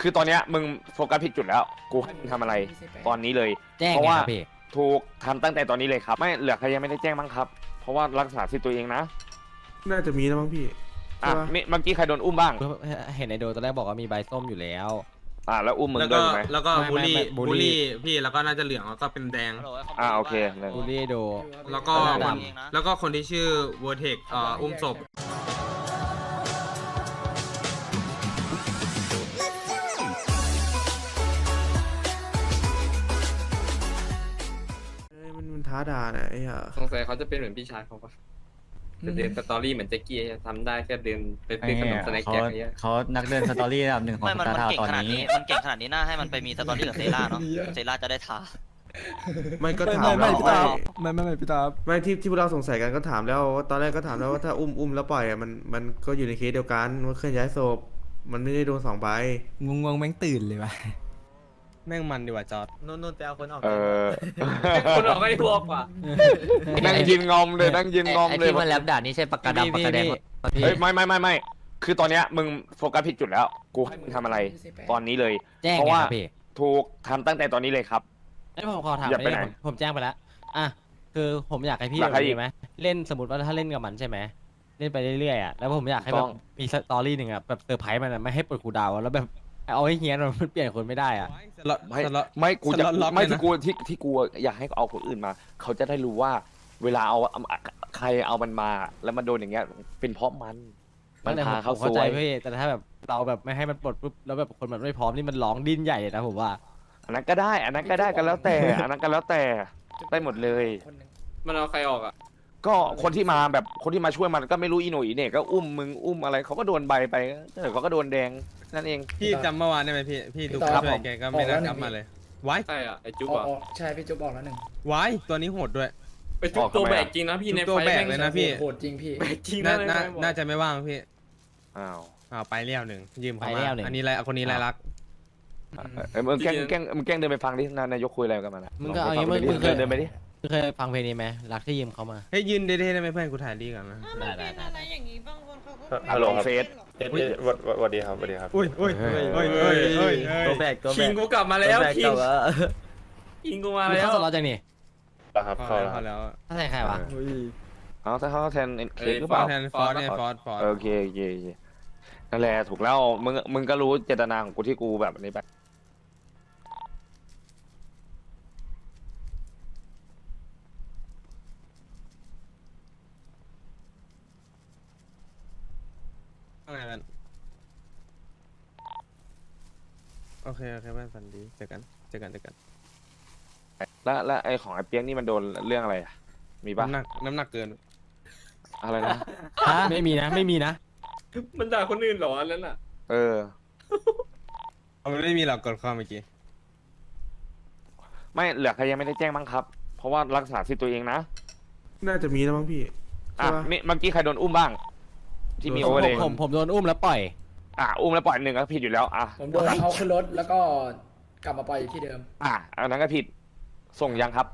คือตอนเนี้ยมึงโฟกัสผิดจุดแล้ว กูให้มึงทำอะไร ตอนนี้เลย แจ้งเพราะไงว่า ครับพี่ถูกทำตั้งแต่ตอนนี้เลยครับ ไม่เหลือใครยังไม่ได้แจ้งบ้างครับ เพราะว่ารักษาสิทธิ์ตัวเองนะ น่าจะมีนะมั้งพี่ อะใช่ปะมีเมื่อกี้ใครโดนอุ้มบ้าง เห็นไอโดตอนแรกบอกว่ามีใบส้มอยู่แล้ว อะแล้วอุ้มมึงแล้วด้ก็วยถูกไหมแล้วก็ไม่บูลลี่ไม่ไม่บูบูลลลี่ ลี่พี่แล้วก็น่าจะเหลืองแล้วก็เป็นแดง อะโอเคเลยบูลลี่ไอโดแล้วก็แล้วก็คนแล้วก็คนที่ชื่อวอร์เทกเอ่ออุ้มศพ เยมันมันท้าด่าน่ะไอ้ห่าสงสัยเขาจะเป็นเหมือนพี่ชายเขาปะจะเดินสตอรี่เหมือนแจ็กกี้ทำได้แค่เดินไปซื้อขนมสแน็คเขาแจ็คไอ้เหี้ยเขานักเดินสตอรี่ระดับหนึ่งของไม่ สมันตามันร์ทาวเก่งตอนขนาดนี้ นี้ มันเก่งขนาดนี้น่าให้มันไปมีสตอรี่กับเซร่าเนาะ เซร่าจะได้ท้าไม่ก็ไม่ถามไม่แล้วพี่ไม่ตาไม่ไม่ไม่พี่ตาไม่ที่ที่พวกเราสงสัยกันก็ถามแล้วว่าตอนแรกก็ถามแล้วว่าถ้าอุ้มอุ้มแล้วปล่อยอะมันมันก็อยู่ในเคสเดียวกันมันเคลื่อนย้ายศพมันไม่ได้โดนสองใบงงงๆแม่งตื่นเลยว่ะ แม่งมันดีกว่าจอร์ดนู่นนู่นไปเอาคนออกเออคนออกไม่พวกว่ะนั่งยินงอมเลยนั่งยินงอมไอเลยที่มันแลบด่านี่ใช่ปากกาดำปากกาแดงปะพี่เฮ้ยไม่ไม่ไม่ไม่คือตอนเนี้ยมึงโฟกัสผิดจุดแล้ว กูให้มึงทำอะไร ตอนนี้เลยแจ้งเพราะไงว่าครับพี่ถูกทำตั้งแต่ตอนนี้เลยครับไอ้ยผมขอถามอย่าไปไหนผมผมแจ้งไปแล้วอะคือผมอยากให้พี่อยากให้แบบอีนี้กไหมเล่นสมมติว่าถ้าเล่นกับมันใช่ไหมเล่นไปเรื่อยๆอะแล้วผมอยากให้แบต้บองมีสตอรี่หนึ่งอะแบบเซอร์ไพรส์มันอะไม่ให้เปิดคูลดาวน์อะแล้วแบบ เอาให้เฮียนมันเปลี่ยนคนไม่ได้อะ สล็อตไม่สล็อต ไม่กูจะสล็อตล็อกไม่เลยนะ ที่กูที่ที่กูอยากให้เอาคนอื่นมา เขาจะได้รู้ว่า เวลาเอาเอาใครเอามันมา แล้วมันโดนอย่างเงี้ย เป็นเพราะมัน มันแต่ผพามเขาผมซเข้าใจวยพี่แต่ถ้าแบบเราแบบไม่ให้มันปลดปุ๊บแล้วแบบคนมันไม่พร้อมนี่มันร้องดิ้นใหญ่เลยนะผมว่า อันนั้นก็ได้ อันนั้นก็ได้กันแล้วแต่ อันนั้นก็แล้วแต่ได้หมดเลย มันเอาใครออกอะ ก็คนที่มาแบบคนที่มาช่วยมันก็ไม่รู้อีโหน่อีเหน่ก็อุ้มมึงอุ้มอะไรเขาก็โดนใบไปเออเขาก็โดนแดงนั่นเอง พี่จำเมื่อวานได้ไหมพี่พี่ดูคครัลิบปผม แกก็ไม่ได้กลับมาเลยไว้ใช่อะไอจุ๊บออกอะออกใช่พี่จุ๊บบอกแล้วหนึ่งไว้ตัวนี้โหดด้วย ไปจุ๊บตัวแบกจริงนะพี่ในตัวไฟแบกม่งเลยนะ พี่ โหดจริงพี่ แบกจริงน่านะน่าในไฟบอกน่าจะไม่ว่างพี่อ้าวอ้าวไปเลี้ยวหนึ่งยืมเขาไปมาเลี้ยวหนึ่ง อันนี้ไรคนนี้ไรรักเออมึงแกล้งแกล้งมึงแกล้งเดินไปฟังดินายกคุยอะไรกันมาน่ะมึงก็ลเอาอย่างงี้ไปมึงฟัมึงเคยเดินไปดิ เคยฟังเพลงนี้ไหมรักที่ยืมเขามาเฮ้ยยืนเด้ๆได้ไหมเพื่อนกูถ่ายดีก่อนนะ ได้ได้ได้ อะไรอย่างนี้บางคนเขาก็ฮัลโหลเฟสสวัสดีครับสวัสดีครับ อุ้ยอุ้ยอุ้ยอุ้ยอุ้ยอุ้ยตัวแบกตัวแบคิงกกูกลับมาแล้วคิงคิงกูมามึงแล้วเข้าสล็อตจังนี่ครับพอเข้าแล้วแล้วพอแล้วถ้าใส่ใครวะเอาถ้าเขาแทนเค้กหรือเปล่าแทนฟอสเนี่ยฟอสฟอสโอเคโอเคโอเคนั่นแหละถูกแล้วมึงมึงก็รู้เจตนาของกูที่กูแบบนี้ไปอะไรกัน โอเคโอเคเพื่อนฝันดีเจอกันเจอกันเจอกันแล้วแล้วไอของไอเปียกนี่มันโดนเรื่องอะไรอะมีปะน้ำหนักน้ำหนักเกิน อะไรนะไม่มีนะ ไม่มีนะ มันด่าคนอื่นเหรออันนั้นอะ เออ มันไม่มีหรอกกดความเมื่อกี้ไม่เหลือใครยังไม่ได้แจ้งบ้างครับ เพราะว่ารักษาสิทธิ์ตัวเองนะ น่าจะมีนะมั้งพี่อะใช่ปะมีเมื่อกี้ใครโดนอุ้มบ้าง ที่มีโดโอนเวอร์ผเลมยผมผมโดนอุ้มแล้วปล่อย อะอุ้มแล้วปล่อยหนึ่งก็ผิดอยู่แล้วอะผมโดนเอาขึ้นรถแล้วก็กลับมาปล่อยอยู่ที่เดิมอะอันนั้นก็ผิด ส่งยังครับ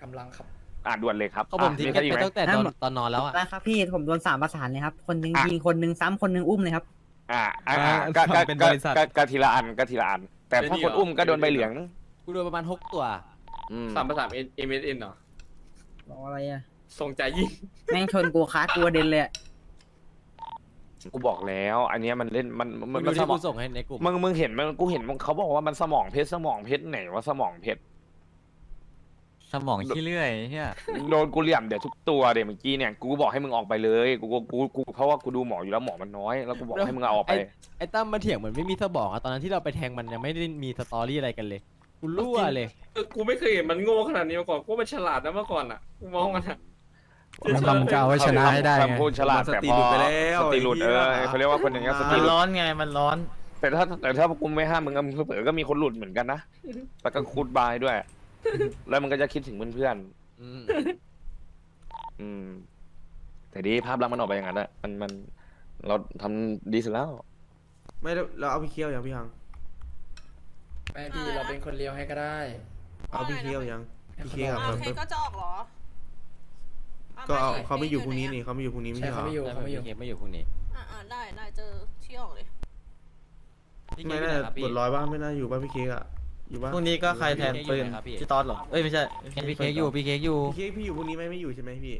กำลังครับ อะด่วนเลยครับก็ผมอะทิ้งมีกัใครนอีกไปไหม ตั้งแต่ตอนตอนนอนแล้วอะนะครับพี่ผมโดนสามประสานเลยครับ คนหนึงอะ ยิงคนหนึงซ้ำคนหนึงอุ้มเลยครับ อะอะอะก็ก็ก็ก็ก็ทีละอันก็ทีละอัน แต่ถ้าคนอุ้มก็โดนใบเหลืองกูโดนประมาณหกตัว อืมสามภาษาเอ็มเอ็มเอ็นเหรอบอกอะไรอะส่งใจยิ่ง แม่งชนกูคาร์ดกูกระเด็นเลยอะ กูบอกแล้ว อันเนี้ยมันเล่นมันมันมึมังนดูสที่มอกูงส่งให้ในกลุ่มมึงมึงเห็นมันกูเห็นมึงเขาบอกว่ามันสมองเพชรสมองเพชรไหนว่าสมองเพชรสมองขี้เลื่อยเนี่ยโดนกูเหลี่ยมเดี๋ยวทุกตัวเดี๋ยวเมื่อกี้เนี่ยกูบอกให้มึงออกไปเลยกูกูกูกูเพราะว่ากูดูหมออยู่แล้วหมอมันน้อย แล้วกูบอกให้มึงเอาออกไป ไอ้ตั้มมาเถียงเหมือนไม่มีสมองอะตอนนั้นที่เราไปแทงมันยังไม่ได้มีสตอรี่อะไรกันเลยกูรั่วเลยเออกูไม่เคยเห็นมันโง่ขนาดนี้มาก่อนกูว่ามันฉลาดนะเมื่อก่อนอะกูมองมันอะ มันทำจะเอาไว้ชนะให้ได้ไงคำพูดฉลาดมันสแต่ติพอหลุดไปแล้วสติหลุดเออไอ้เหี้ย เขาเรียกว่าคนอย่างเงี้ยสติมันหลุดร้อนไงมันร้อน แต่ถ้าแต่ถ้ากูไม่ห้ามมึงอะมึงเผลอๆก็มีคนหลุดเหมือนกันนะแล้วก็คูดบายด้วย แล้วมันก็จะคิดถึงเพื่อนอืมๆอืม แต่ดีภาพลักษณ์มันออกไปอย่างนั้นอะมันมันเราทำดีสุดแล้ว ไม่แล้วเราเอาพี่เคี้ยวยังพี่ฮังแม่พี่เราเป็นคนเลี้ยวให้ก็ได้ เอาพี่เคี้ยวยังพี่เคี้ยวอ่าแบบเค้กก็จะออกเหรอ ก็เอาเขาไม่อยู่พรุ่งนี้นี่เขาไม่อยู่พรุ่งนี้ไม่ใช่ใช่เหรเขาอไม่อยู่แล้วเขาไม่อยู่เกมไม่อยู่พรุ่งนี้อ่าอ่าได้ได้เจอชี้ออกเลยพี่เค้ไม่กอยู่น่าไหนครับพี่บทร้อยบ้างไม่น่าอยู่บ้างพี่เค้กอะอยู่บ้างพรุ่งนี้ก็ใครแทนปืนครับพี่ พี่ตอนเหรอ เอ้ยไม่ใช่พี่เค้กอยู่พี่เค้กอยู่ พี่เค้กพี่อยู่พรุ่งนี้ไหมไม่อยู่ใช่ไหมพี่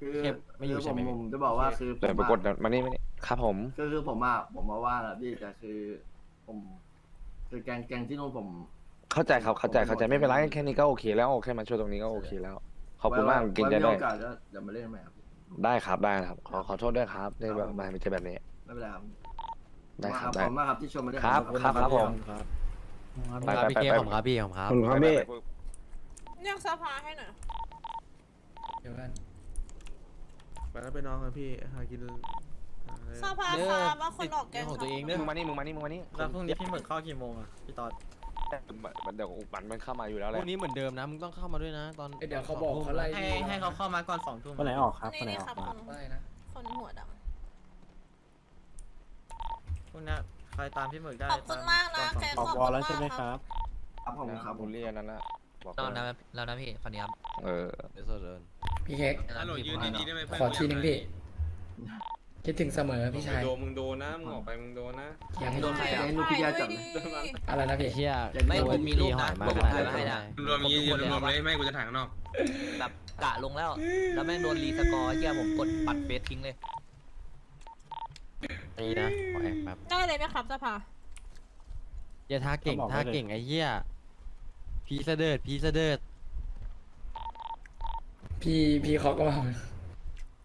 คือเก็บไม่อยู่ใช่ไหมผมจะบอกว่าคือเดี๋ยวไปกดมานี่มานี่ครับผม ก็คือผมอะผมมาว่าพี่แต่คือผมคือแกงแกงที่นู่นผม เข้าใจครับเข้าใจเข้าใจไม่เป็นไรแค่นี้ก็โอเคแล้วแค่มาช่วยตรงนี้ก็โอเคแล้ว ขอบคุณมากเกินใจไว้ด้มีวยโอกาสก็เดี๋ยวมาเล่นใหม่ครับได้ครับได้ครับ ขอขอโทษด้วยครับที่แบบมาไม่ใช่แบบนี้ไม่เป็นไรครับได้ครับขได้อบคุณมากครับที่ชมมาเล่นครับครับครับผมไปครับไปพี่เค้กไปผมครับพี่ผมครับผมครับพี่เรียกสภาให้หน่อยเดี๋ยวกันไปแล้วไปนอนกันพี่หากินหาอะไรสภาเด้อครับบางคนออกแกงของตัวเองเด้อมึงมานี่มึงมานี่มึงมานี่แล้วพรุ่งนี้พี่หมึกเข้ากี่โมงอะพี่ตอน มันเดี๋ยวมันมันเข้ามาอยู่แล้วแหพละวกนี้เหมือนเดิมนะมึงต้องเข้ามาด้วยนะตอนเดี๋ยวเขาบอกเขาไล่ให้ให้เขาเข้ามาก่อนสองทุ่มคนไหนออกครับนี่นี่ครับคนไล่นะคนหัวดพรุ่งนี้ใครตามพี่หมึกได้ำขอบคุณมากนะตแกอนขสออบงคุณมากครับ ครับผมครับบุลลี่อันนั้นนะบอกแล้วเลยนะแล้วนะพี่คนนี้ครับ เออ เดี๋ยวโซเดินพี่เค้กฮัลโหลยืนดีๆได้ไหมขอทีหนึ่งพี่ คิดถึงเสมอพี่ชาย โดนมึงโดนนะมึงออกไปมึงโดนนะอยากให้โดนใครอะอยากให้ลูกพี่ยาจับดีอะไรนะพี่เฮียไม่ผมมีรูปนะหอยผมมาถ่ายไว้ให้นะรวมยี่รวมเลยไม่กูจะถ่ายข้างนอกแบบกะลงแล้ว แล้วแม่งโดนรีสกอร์เฮียผมกดปัดเฟซทิ้งเลยนี่นะขอแอบแป๊บได้เลยไหมครับสภาอย่าท่าเก่งท่าเก่งไอ้เหี้ยพีเสดิร์ดพีเสดิร์ดพี่พี่เขาก็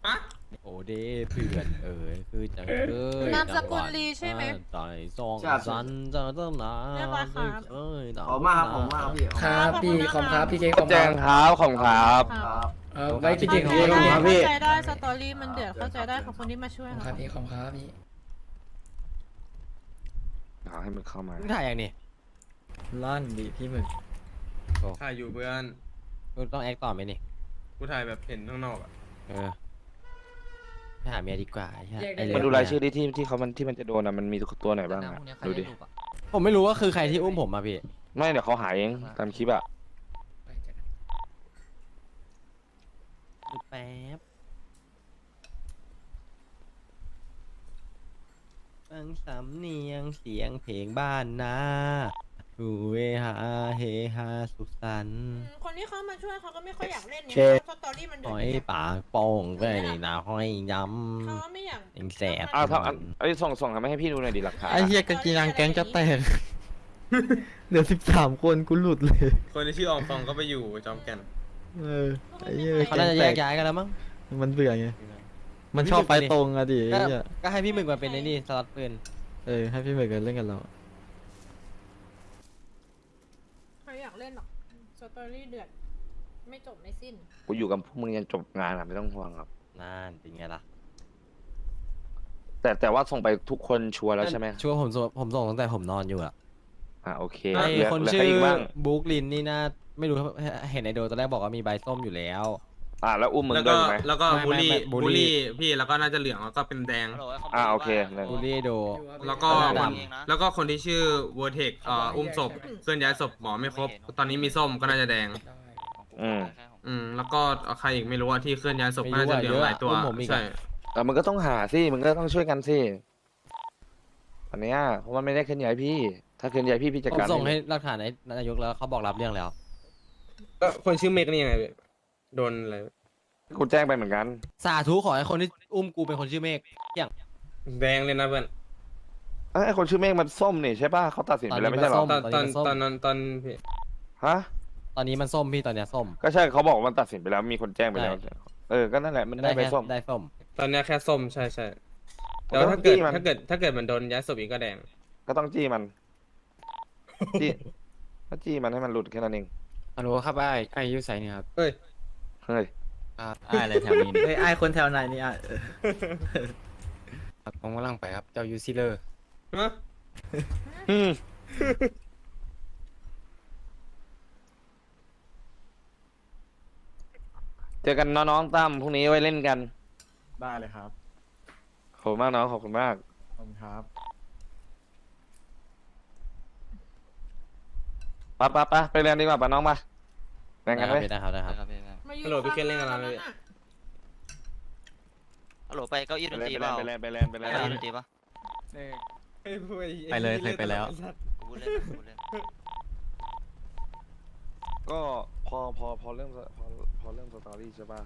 มา โอเดเพื่อนเอ๋ยคือจังเอ้ยนามสกุลลีใช่ไหมใจซองใช่ครับสันจะต้องหนาเรียบร้อยครับ เอ้ยขอบมากครับผมมากครับพี่ครับพี่ขอบครับพี่เค้กขอบแจ้งครับของครับครับเออไว้คิดถึงเข้าพี่ใจขอบครับพี่เข้าใจได้สตอรี่มันเดือดเข้าใจได้ขอบคุณที่มาช่วยขอบคครัรับบพี่ขอบครับพี่เอาให้มันเข้ามามึงถ่ายอย่างนี้ลั่นดิพี่หมึกถ่ายอยู่เพื่อนกูต้องแอคต่อไหมนี่กูถ่ายแบบเห็นข้างนอกอะเออ ไปหาเมียดีกว่าไอ้เหี้ยแยกได้ ไอ้เลยมาดูรายชื่อดิที่ที่เขามันที่มันจะโดนอะมันมีตัวไหนบ้างนะอะพวกเนี้ยใครดูเล่ดินรูปอะผมไม่รู้ว่าคือใครที่อุ้มผมมาพี่ ไม่เดี๋ยวเขาหายเองตามคลิปอะดูแป๊บฟังสำเนียงเสียงเพลงบ้านนา หูเวหาเฮฮาสุขสันต์คนที่เขามาช่วยเขาก็ไม่ค่อยอยากเล่นนี่เช่สตอรี่มันเดืหออดยปากโป่งก็เลยนาห้อยย้เขาไม่อยากำเองแสบอ้าวถ้าอันไอ้ส่งส่งทำให้พี่ดูหน่อยดิหลักฐานไอ้เฮียกางกีนังแก๊งจะแตก เหลือสิบสามคนกูหลุดเลย คนที่ชื่ออองฟองก็ไปอยู่จอมแก่นเออไอ้เหี้ยเขาน่าจะแยกย้ายกันแล้วมั้ง มันเบื่อไง มันชอบไปตรงอะดิไอ้ก็เหี้ยก็ให้พี่หมึกมาเป็นไอ้นี่สล็อตปืน เออให้พี่หมึกกันเล่นกันเราอยากเล่นหรอกสตอรี่เดือด ไม่จบไม่สิ้น กูอยู่กับพวกมึงยันจบงานอะไม่ต้องห่วงครับ นั่นเป็นไงล่ะแต่แต่ว่าส่งไปทุกคนชัวร์แล้วใช่ไหมชัวร์ผมส่งผมส่งตั้งแต่ผมนอนอยู่อะอ่าโอเคไอเหลือคนเหลือชื่ใครออีกบ้าง บุ๊กลินนี่น่าไม่รู้เห็นในโดตอนแรกบอกว่ามีใบส้มอยู่แล้ว อ่าแล้วอุ้มมึงแล้วด้ก็วยไหมแล้วก็ไม่บูลลี่ไม่ไม่บูบูลลลี่ ลี่พี่แล้วก็น่าจะเหลืองแล้วก็เป็นแดง อ่าโอเคเลยบูลลี่โด แล้วก็หน้าคนดำแล้วก็คนที่ชื่อเวอร์เทคเอ่ออุ้มศพเคลื่อนย้ายศพหมอไม่ครบ ตอนนี้มีส้มก็น่าจะแดง อืม อืมแล้วก็ใครอีกไม่รู้ว่าที่เคลื่อนย้ายศพก็น่าจะเหลืองหลายตัวไม่รู้อะเยอะอะอุ้มผมอีกอะ ใช่แต่มึงก็ต้องหาสิมึงก็ต้องช่วยกันสิอันเนี้ยเพราะมันไม่ได้เคลื่อนย้ายพี่ ถ้าเคลื่อนย้ายพี่พี่จัดผมการส่งให้เองหลักฐานให้นายกแล้วเขาบอกรับเรื่องแล้ว ก็คนชื่อเมกนี่ยังไงพี่ โดนอะไรกูแจ้งไปเหมือนกัน สาธุขอให้คนที่อุ้มกูเป็นคนชื่อเมฆอย่างแดงเลยนะเพื่อนเอ้ยไอคนชื่อเมฆมันส้มนี่ใช่ป่ะเขาตัดสินไปแล้วไม่ใช่หรอตอนตอนตอนนั้นตอนพี่ฮะตอนนี้มันส้มพี่ตอนเนี้ยส้มก็ใช่เขาบอกว่ามันตัดสินไปแล้วมีคนแจ้งไปแล้วใช่เออก็นั่นแหละมันได้ไปแค่ส้ม ได้ส้ม ตอนเนี้ยแค่ส้มใช่ใช่แต่ก็ว่าต้ถ้าองเกิดจี้มัน ถ้าเกิดถ้าเกิดมันโดนย้ายศพอีกก็แดง ก็ต้องจี้มันจี้ก็จี้มันให้มันหลุดแค่นั้นเองฮัลโหลครับไอ้ไอ้ยูใส่เนี่ยครับเฮ้ย เฮ้ยไอ้อะไรแถวนี้เฮ้ยไอ้คนแถวไหนนี่อะผมกำลังไปครับ เจ้ายูซิเลอร์ฮะอืมเจอกันน้องๆตั้มพรุ่งนี้ไว้เล่นกัน ได้เลยครับ ขอบคุณมากน้องขอบคุณมาก ขอบคุณครับ ปะปะปะไปเรียนดีกว่าปะน้องมาแบ่งกันไว้ได้ครับได้ครับ มายืนฮัลโหลพี่ข้างเคนเล่นกับเราหเลยอะฮัลโหลไปเก้าอี้ดไปนเรีตรียนเปล่าไปเรียนไปเรียนไปไปเรียนเก้าอี้ดนตรีปะเลขไปเลยเคยไปแล้ว กูเล่นกูเล่นก็พอพอพอเริ่มพอพอเริ่มสตอรี่ใช่ป่ะ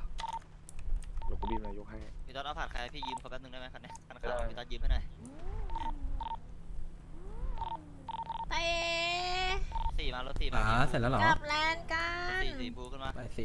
เดี๋ยวกูบีมนายกให้ พี่ต๊อดเอาผ่านใครพี่ยืมเขาแป๊บนึงได้ไหมคันนี้คันได้ขาวพี่ต๊อดยืมให้หน่อยเต้สี่มารถสี่มาอ่าเสร็จแล้วเหรอ กลับแลนด์กัรถนสี่สีบูขึ้นมาไปสิ